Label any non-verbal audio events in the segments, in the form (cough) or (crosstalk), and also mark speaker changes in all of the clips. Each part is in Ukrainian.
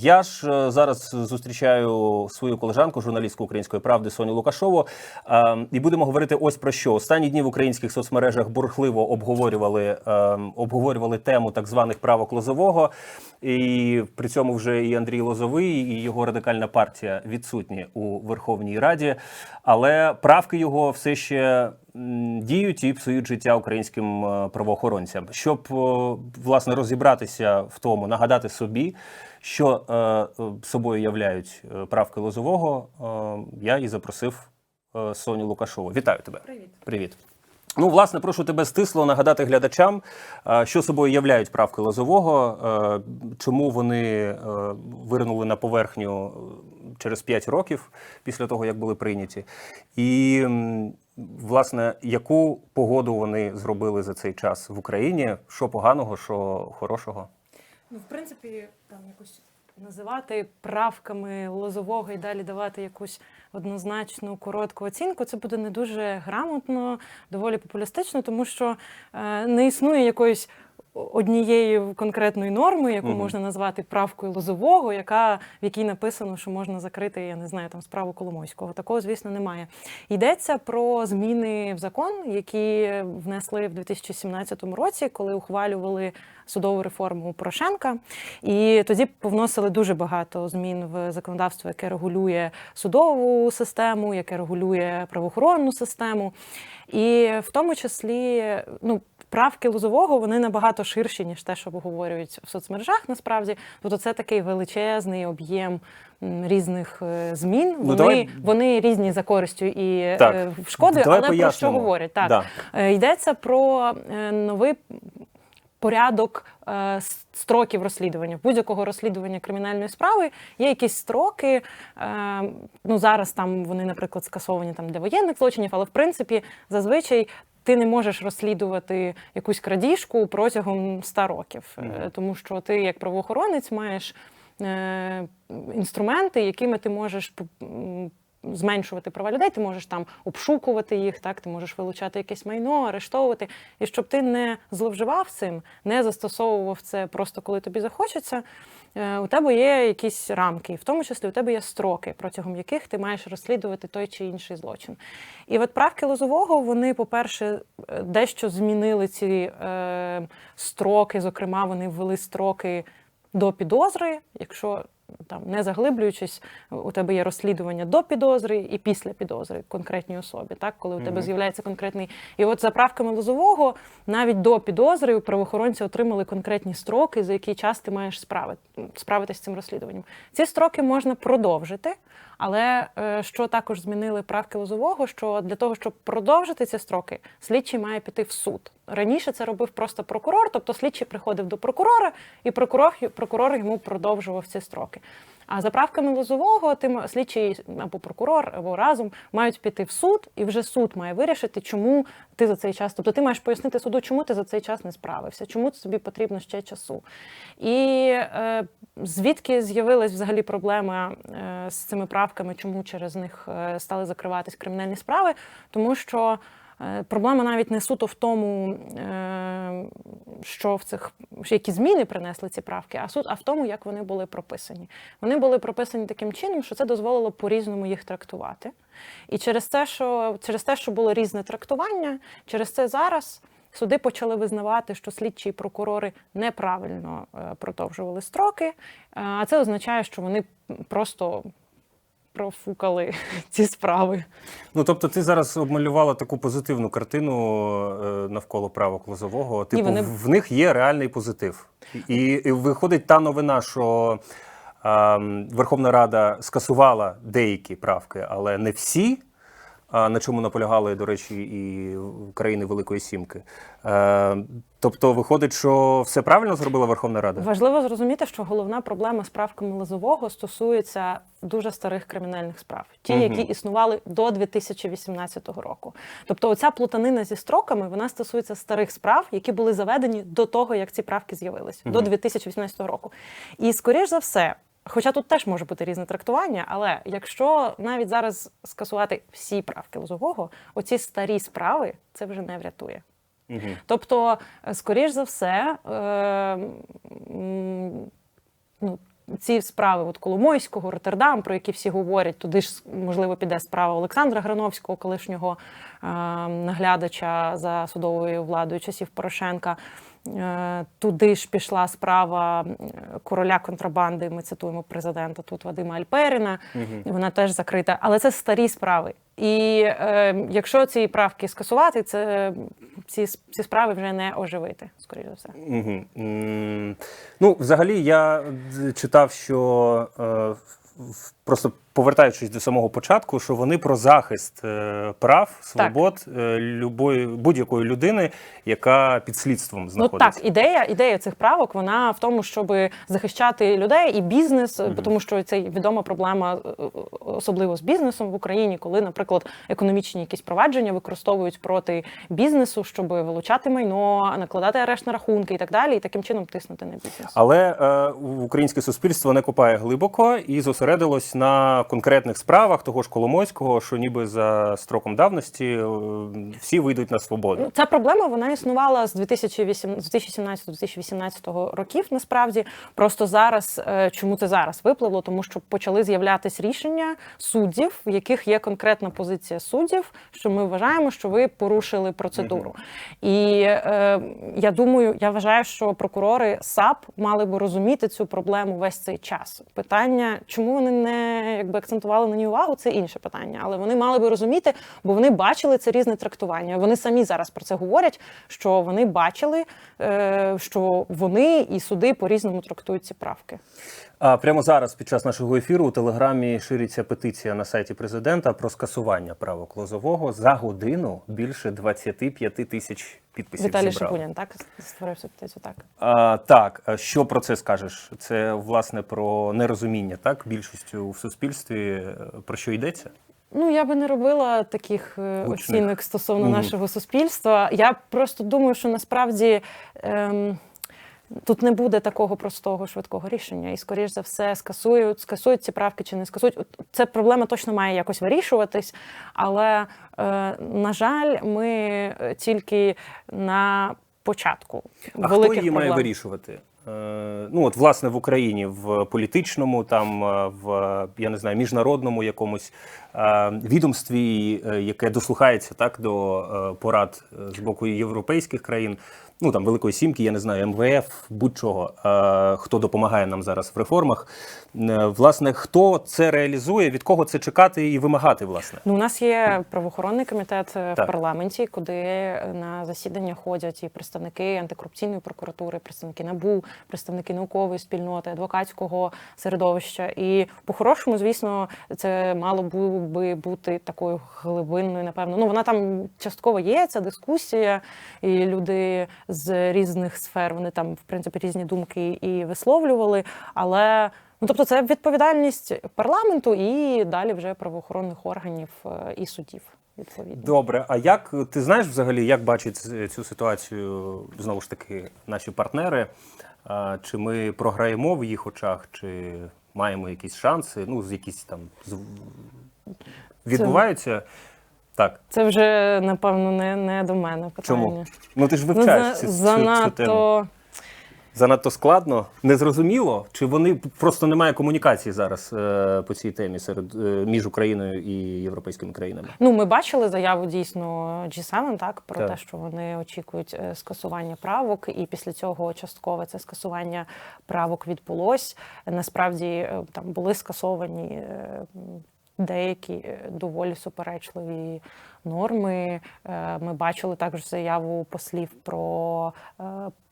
Speaker 1: Я ж е, зараз зустрічаю свою колежанку, журналістку української правди Соню Лукашову, е, і будемо говорити ось про що. Останні дні в українських соцмережах бурхливо обговорювали, е, обговорювали тему так званих правок Лозового. І при цьому вже і Андрій Лозовий, і його радикальна партія відсутні у Верховній Раді. Але правки його все ще діють і псують життя українським е, правоохоронцям. Щоб е, власне розібратися в тому, нагадати собі, що е, е, собою являють е, правки Лозового, е, я і запросив е, Соню Лукашову. Вітаю тебе.
Speaker 2: Привіт.
Speaker 1: Привіт. Ну, власне, прошу тебе стисло нагадати глядачам, е, що собою являють правки Лозового, е, чому вони е, виринули на поверхню через 5 років після того, як були прийняті, і власне, яку погоду вони зробили за цей час в Україні, що поганого, що хорошого.
Speaker 2: Ну, в принципі, там якось називати правками лозового і далі давати якусь однозначну коротку оцінку, це буде не дуже грамотно, доволі популістично, тому що е, не існує якоїсь однієї конкретної норми, яку
Speaker 1: Мгм.
Speaker 2: можна назвати правкою лозового, яка в якій написано, що можна закрити, я не знаю, там справу Коломойського. Такого, звісно, немає. Йдеться про зміни в закон, які внесли в 2017 році, коли ухвалювали судову реформу Порошенка. І тоді повносили дуже багато змін в законодавство, яке регулює судову систему, яке регулює правоохоронну систему. І в тому числі, ну. Правки Лозового вони набагато ширші, ніж те, що обговорюють в соцмережах. Насправді, тобто це такий величезний об'єм різних е, змін. Вони,
Speaker 1: Ну, давай-
Speaker 2: вони різні за користю і
Speaker 1: Так.
Speaker 2: е, шкодою,
Speaker 1: Давай
Speaker 2: але про що говорять? Так
Speaker 1: Да.
Speaker 2: Е, йдеться про новий порядок е, строків розслідування. В будь-якого розслідування кримінальної справи є якісь строки. Е, ну зараз там вони, наприклад, скасовані там для воєнних злочинів, але в принципі зазвичай. Ти не можеш розслідувати якусь крадіжку протягом 100 років, Е, тому що ти, як правоохоронець, маєш е, інструменти, якими ти можеш зменшувати права людей, ти можеш там обшукувати їх, так ти можеш вилучати якесь майно, арештовувати. І щоб ти не зловживав цим, не застосовував це просто коли тобі захочеться. Е, У тебе є якісь рамки, в тому числі у тебе є строки, протягом яких ти маєш розслідувати той чи інший злочин. І от правки Лозового, вони, по-перше, е, дещо змінили ці е, строки. Зокрема, вони ввели строки до підозри, якщо там не заглиблюючись, у тебе є розслідування до підозри і після підозри конкретній особі, так коли у тебе
Speaker 1: Мгм.
Speaker 2: з'являється конкретний. І от за правками Лозового навіть до підозри правоохоронці отримали конкретні строки, за який час ти маєш справити, справитися з цим розслідуванням. Ці строки можна продовжити. Але е, що також змінили правки Лозового, що для того, щоб продовжити ці строки, слідчий має піти в суд. Раніше це робив просто прокурор, тобто слідчий приходив до прокурора, і прокурор, прокурор йому продовжував ці строки. А за правками Лозового, тим слідчий або прокурор, або разом мають піти в суд, і вже суд має вирішити, чому ти за цей час. Тобто ти маєш пояснити суду, чому ти за цей час не справився, чому тобі потрібно ще часу. І е, звідки з'явилась взагалі проблема е, з цими правками, чому через них е, стали закриватись кримінальні справи? Тому що проблема навіть не суто в тому, е, що в цих які зміни принесли ці правки, а суть, а в тому, як вони були прописані. Вони були прописані таким чином, що це дозволило по-різному їх трактувати. І через те, що через те, що було різне трактування, через це зараз. Суди почали визнавати, що слідчі і прокурори неправильно е, продовжували строки, е, а це означає, що вони просто профукали (laughs) ці справи.
Speaker 1: Ну, тобто, ти зараз обмалювала таку позитивну картину е, навколо правок Лозового. Типу,
Speaker 2: вони-
Speaker 1: в них є реальний позитив. І, і виходить та новина, що е, Верховна Рада скасувала деякі правки, але не всі. На чому наполягали, до речі, і країни Великої Сімки. Е, тобто, виходить, що все правильно зробила Верховна Рада?
Speaker 2: Важливо зрозуміти, що головна проблема з правками Лозового стосується дуже старих кримінальних справ, ті,
Speaker 1: Мгм.
Speaker 2: які існували до 2018 року. Тобто, оця плутанина зі строками вона стосується старих справ, які були заведені до того, як ці правки з'явились, до 2018 року. І скоріш за все. Хоча тут теж може бути різне трактування, але якщо навіть зараз скасувати всі правки Лозового, оці старі справи це вже не врятує.
Speaker 1: Угу.
Speaker 2: Тобто, е, скоріш за все, е, ну, ці справи от Коломойського, Роттердам, про які всі говорять, туди ж можливо піде справа Олександра Грановського, колишнього е, наглядача за судовою владою часів Порошенка. Е, Туди ж пішла справа е, короля контрабанди. Ми цитуємо президента тут Вадима Альперіна. і Вона теж закрита, але це старі справи. І е, якщо ці правки скасувати, це ці, ці справи вже не оживити, скоріш за все.
Speaker 1: Угу. Ну, взагалі, я читав, що е, просто повертаючись до самого початку, що вони про захист е, прав, свобод е, любої будь-якої людини, яка під слідством
Speaker 2: Ну так, ідея, ідея цих правок вона в тому, щоб захищати людей і бізнес, mm тому що це відома проблема, особливо з бізнесом в Україні, коли, наприклад, економічні якісь провадження використовують проти бізнесу, щоб вилучати майно, накладати арешт на рахунки і так далі, і таким чином тиснути на бізнес.
Speaker 1: Але е, українське суспільство не копає глибоко і зосередилось на конкретних справах того ж Коломойського, що ніби за строком давності е, всі вийдуть на свободу.
Speaker 2: Ця проблема вона існувала з 2017-2018 років. Насправді просто зараз, е, чому це зараз випливло? Тому що почали з'являтись рішення суддів, в яких є конкретна позиція суддів, що ми вважаємо, що ви порушили процедуру. І е, я думаю, я вважаю, що прокурори САП мали би розуміти цю проблему весь цей час. Питання, чому вони не якби акцентували на ній увагу, це інше питання. Але вони мали би розуміти, бо вони бачили це різне трактування. Вони самі зараз про це говорять, що вони бачили, е, що вони і суди по-різному трактують ці правки.
Speaker 1: А прямо зараз, під час нашого ефіру, у телеграмі шириться петиція на сайті президента про скасування правок Лозового за годину більше 25 тисяч підписів.
Speaker 2: Віталій. Шипунін так створив цю петицію. Так
Speaker 1: А, так, що про це скажеш? Це власне про нерозуміння, так більшістю в суспільстві е, про що йдеться?
Speaker 2: Ну, я би не робила таких е,
Speaker 1: Гучних.
Speaker 2: оцінок стосовно
Speaker 1: Мгм.
Speaker 2: нашого суспільства. Я просто думаю, що насправді ем, тут не буде такого простого швидкого рішення, і скоріш за все скасують, скасують ці правки чи не скасують. Ця проблема точно має якось вирішуватись, але е, на жаль, ми тільки на початку
Speaker 1: А
Speaker 2: великих
Speaker 1: хто її має вирішувати? Е, Ну от власне в Україні в політичному, там е, в я не знаю, міжнародному якомусь е, відомстві, яке дослухається так до порад з боку європейських країн, ну там Великої Сімки, я не знаю, МВФ, будь-чого, е, хто допомагає нам зараз в реформах. Е, Власне, хто це реалізує, від кого це чекати і вимагати, власне.
Speaker 2: Ну, у нас є правоохоронний комітет е,
Speaker 1: Так.
Speaker 2: в парламенті, куди на засідання ходять і представники антикорупційної прокуратури, представники НАБУ, представники наукової спільноти, адвокатського середовища. І по-хорошому, звісно, це мало би бути такою глибинною, напевно. Ну вона там частково є, ця дискусія, і люди з різних сфер вони там, в принципі, різні думки і висловлювали. Але Ну, тобто, це відповідальність парламенту і далі вже правоохоронних органів е, і судів. Відповідно,
Speaker 1: Добре, а як ти знаєш взагалі, як бачать ц- цю ситуацію знову ж таки наші партнери? Чи ми програємо в їх очах, чи маємо якісь шанси? Ну, з якісь там відбуваються? Так.
Speaker 2: це вже напевно не, не до мене питання.
Speaker 1: Чому? Ну ти ж
Speaker 2: Ну, за,
Speaker 1: цю, цю, цю
Speaker 2: занадто
Speaker 1: тему. Занадто складно, незрозуміло, чи вони просто немає комунікації зараз е, по цій темі серед е, між Україною і європейськими країнами?
Speaker 2: Ну, ми бачили заяву дійсно G7, так про
Speaker 1: Так.
Speaker 2: те, що вони очікують е, скасування правок, і після цього часткове це скасування правок відбулось. Насправді е, там були скасовані е, деякі е, доволі суперечливі норми. Е, Ми бачили також заяву послів про е,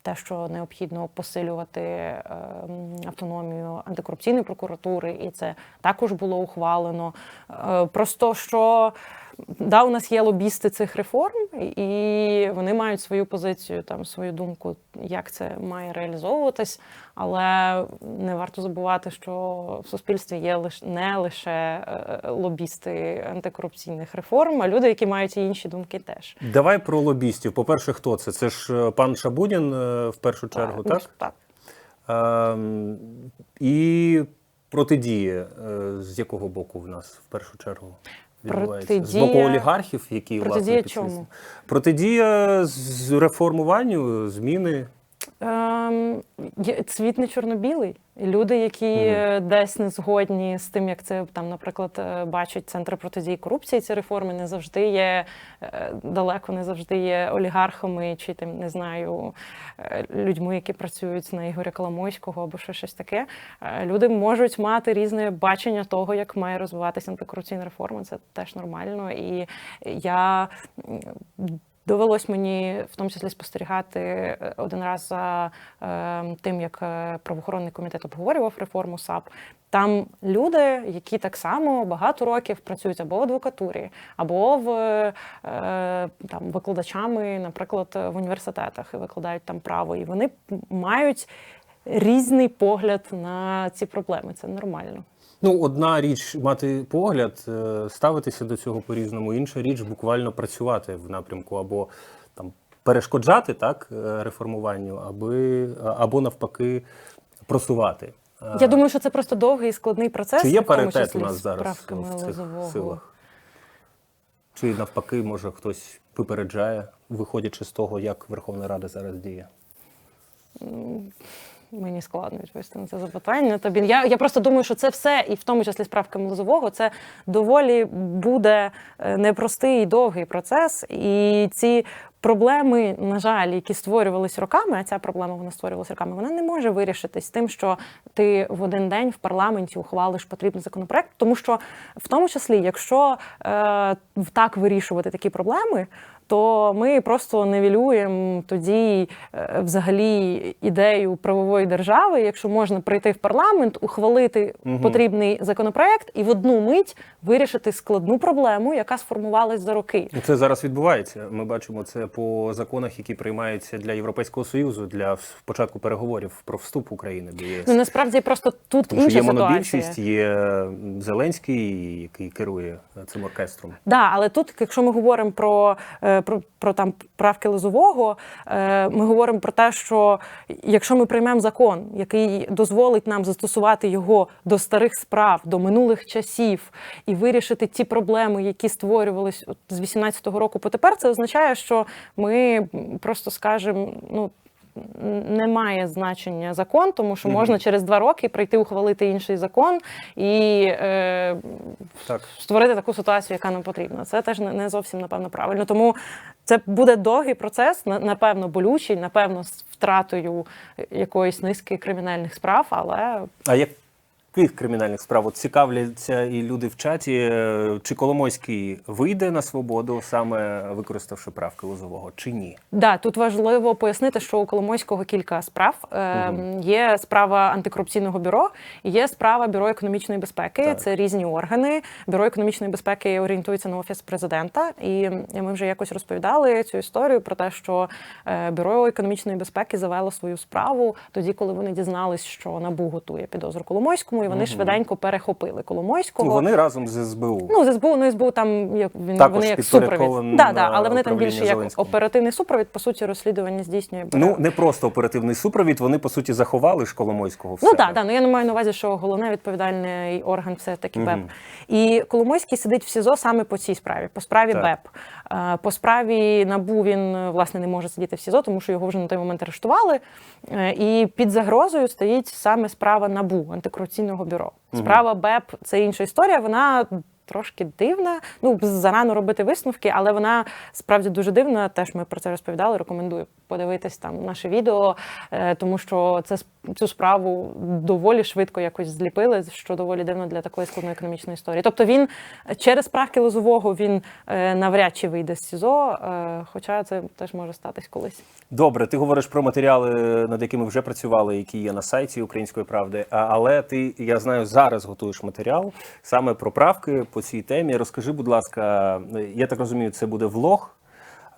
Speaker 2: те, що необхідно посилювати е, м, автономію антикорупційної прокуратури, і це також було ухвалено. Е, Просто що да, у нас є лобісти цих реформ, і вони мають свою позицію, там свою думку, як це має реалізовуватись. Але не варто забувати, що в суспільстві є лише не лише е, лобісти антикорупційних реформ, а люди, які мають і інші думки, теж
Speaker 1: Давай про лобістів. По-перше, хто це? Це ж е, пан Шабунін е, в першу чергу,
Speaker 2: ну,
Speaker 1: так?
Speaker 2: так.
Speaker 1: Ем, і протидія е, з якого боку в нас в першу чергу відбувається? З боку олігархів, які
Speaker 2: Протидія
Speaker 1: власне
Speaker 2: чому?
Speaker 1: Протидія з реформуванню, зміни.
Speaker 2: Ем, цвіт не чорно-білий. Люди, які е, десь не згодні з тим, як це там, наприклад, е, бачать центри протидії корупції, ці реформи не завжди є е, далеко, не завжди є олігархами чи там не знаю людьми, які працюють на Ігоря Коломойського або ще щось таке. Люди можуть мати різне бачення того, як має розвиватися антикорупційна реформа. Це теж нормально. І я Довелось мені в тому числі спостерігати е, один раз за е, тим, як е, правоохоронний комітет обговорював реформу САП. Там люди, які так само багато років працюють або в адвокатурі, або в там викладачами, наприклад, в університетах і викладають там право, і вони мають різний погляд на ці проблеми. Це нормально.
Speaker 1: Ну, одна річ мати погляд, е, ставитися до цього по-різному, інша річ буквально працювати в напрямку або там перешкоджати так е, реформуванню, аби або навпаки просувати. Е,
Speaker 2: Я думаю, що це просто довгий і складний процес.
Speaker 1: Чи є паритет у нас зараз в цих
Speaker 2: Лозового.
Speaker 1: силах? Чи навпаки, може хтось випереджає, виходячи з того, як Верховна Рада зараз діє?
Speaker 2: Мені складно відповісти на це запитання. Тобі я, я просто думаю, що це все, і в тому числі з правками Лозового, це доволі буде е, непростий і довгий процес. І ці проблеми, на жаль, які створювались роками, а ця проблема вона створювалася роками, вона не може вирішитись тим, що ти в один день в парламенті ухвалиш потрібний законопроект. Тому що в тому числі, якщо е, так вирішувати такі проблеми, то ми просто невілюємо тоді е, взагалі ідею правової держави, якщо можна прийти в парламент, ухвалити потрібний законопроект і в одну мить вирішити складну проблему, яка сформувалась за роки.
Speaker 1: Ну, Це зараз відбувається. Ми бачимо це по законах, які приймаються для Європейського союзу для початку переговорів про вступ України до ЄС.
Speaker 2: Ну насправді просто тут
Speaker 1: Тому що
Speaker 2: інша
Speaker 1: є
Speaker 2: ситуація.
Speaker 1: монобільшість, є Зеленський, який керує цим оркестром.
Speaker 2: Да, але тут, якщо ми говоримо про, е, про, про там правки Лозового, е, ми говоримо про те, що якщо ми приймемо закон, який дозволить нам застосувати його до старих справ, до минулих часів і вирішити ті проблеми, які створювались з 18-го року по тепер, це означає, що ми просто скажемо, ну. Немає значення закон, тому що можна через два роки прийти ухвалити інший закон і е,
Speaker 1: Так.
Speaker 2: створити таку ситуацію, яка нам потрібна. Це теж не не зовсім напевно правильно. Тому це буде довгий процес, напевно, болючий, напевно, з втратою якоїсь низки кримінальних справ, але
Speaker 1: А яких кримінальних справ От цікавляться і люди в чаті? е, Чи Коломойський вийде на свободу, саме використавши правки Лозового, чи ні?
Speaker 2: Да, тут важливо пояснити, що у Коломойського кілька справ. Е, Є справа антикорупційного бюро, є справа бюро економічної безпеки.
Speaker 1: Так.
Speaker 2: Це різні органи. Бюро економічної безпеки орієнтується на офіс президента. І ми вже якось розповідали цю історію про те, що е, бюро економічної безпеки завело свою справу тоді, коли вони дізнались, що набу готує підозру Коломойському, і вони швиденько перехопили Коломойського.
Speaker 1: Ну, вони разом з СБУ.
Speaker 2: Ну, з СБУ, ну СБУ там як він
Speaker 1: Також
Speaker 2: вони як супровід. Да, да, але вони там більше як оперативний супровід, по суті, розслідування здійснює.
Speaker 1: Ну не просто оперативний супровід. Вони по суті заховали ж Коломойського. в
Speaker 2: Ну так, да, ну я не маю на увазі, що головне відповідальний орган все таки БЕП. І Коломойський сидить в СІЗО саме по цій справі, по справі
Speaker 1: Так.
Speaker 2: БЕП. По справі НАБУ він е, власне не може сидіти в СІЗО, тому що його вже на той момент арештували. Е, І під загрозою стоїть саме справа НАБУ антикорупційного бюро. Справа БЕП це інша історія. Вона трошки дивна. Ну зарано робити висновки, але вона справді дуже дивна. Теж ми про це розповідали. Рекомендую подивитись там наше відео, е, тому що це цю справу доволі швидко якось зліпили, що доволі дивно для такої складної економічної історії. Тобто він через правки лозового він е, навряд чи вийде з СІЗО, е, хоча це теж може статись колись.
Speaker 1: Добре, ти говориш про матеріали, над якими вже працювали, які є на сайті Української правди. Але ти, я знаю, зараз готуєш матеріал саме про правки по цій темі. Розкажи, будь ласка, я так розумію, це буде влог.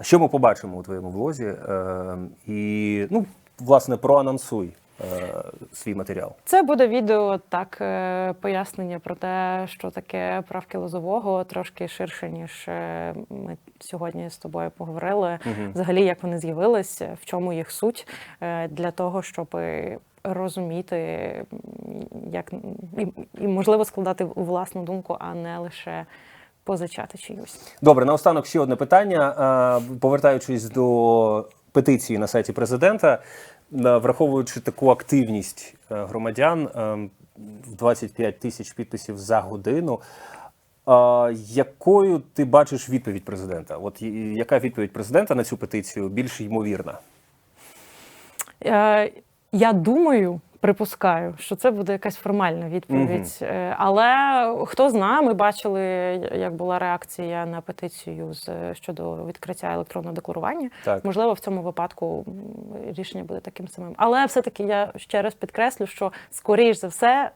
Speaker 1: Що ми побачимо у твоєму влозі? Е, і ну, власне, проанонсуй е, свій матеріал.
Speaker 2: Це буде відео так, е, пояснення про те, що таке правки лозового, трошки ширше, ніж ми сьогодні з тобою поговорили. Взагалі, як вони з'явились, в чому їх суть, для того, щоб розуміти, як і, і можливо складати власну думку, а не лише позичати чиюсь.
Speaker 1: Добре, наостанок ще одне питання. Е, Повертаючись до петиції на сайті президента, враховуючи таку активність е, громадян, е, в 25 тисяч підписів за годину. Якою ти бачиш відповідь президента? От яка відповідь президента на цю петицію більш ймовірна?
Speaker 2: Я думаю, припускаю, що це буде якась формальна відповідь. Е, Але хто знає, ми бачили, як була реакція на петицію з щодо відкриття електронного декларування.
Speaker 1: Так.
Speaker 2: Можливо, в цьому випадку рішення буде таким самим. Але все-таки я ще раз підкреслю, що скоріш за все.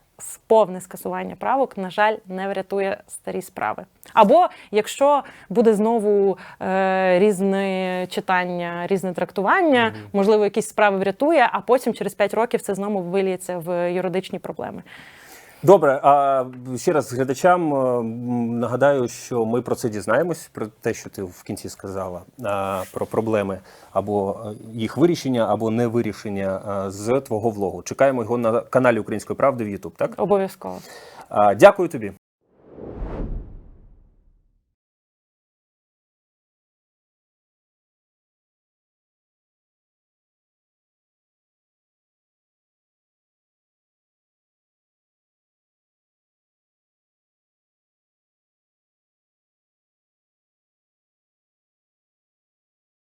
Speaker 2: Повне скасування правок, на жаль, не врятує старі справи. Або якщо буде знову е, різне читання, різне трактування, можливо, якісь справи врятує, а потім через 5 років це знову виліється в юридичні проблеми.
Speaker 1: Добре, а ще раз глядачам е, нагадаю, що ми про це дізнаємось, про те, що ти в кінці сказала, про проблеми або е, їх вирішення, або не вирішення е, з твого влогу. Чекаємо його на каналі Української правди в YouTube, так?
Speaker 2: Обов'язково.
Speaker 1: Дякую тобі.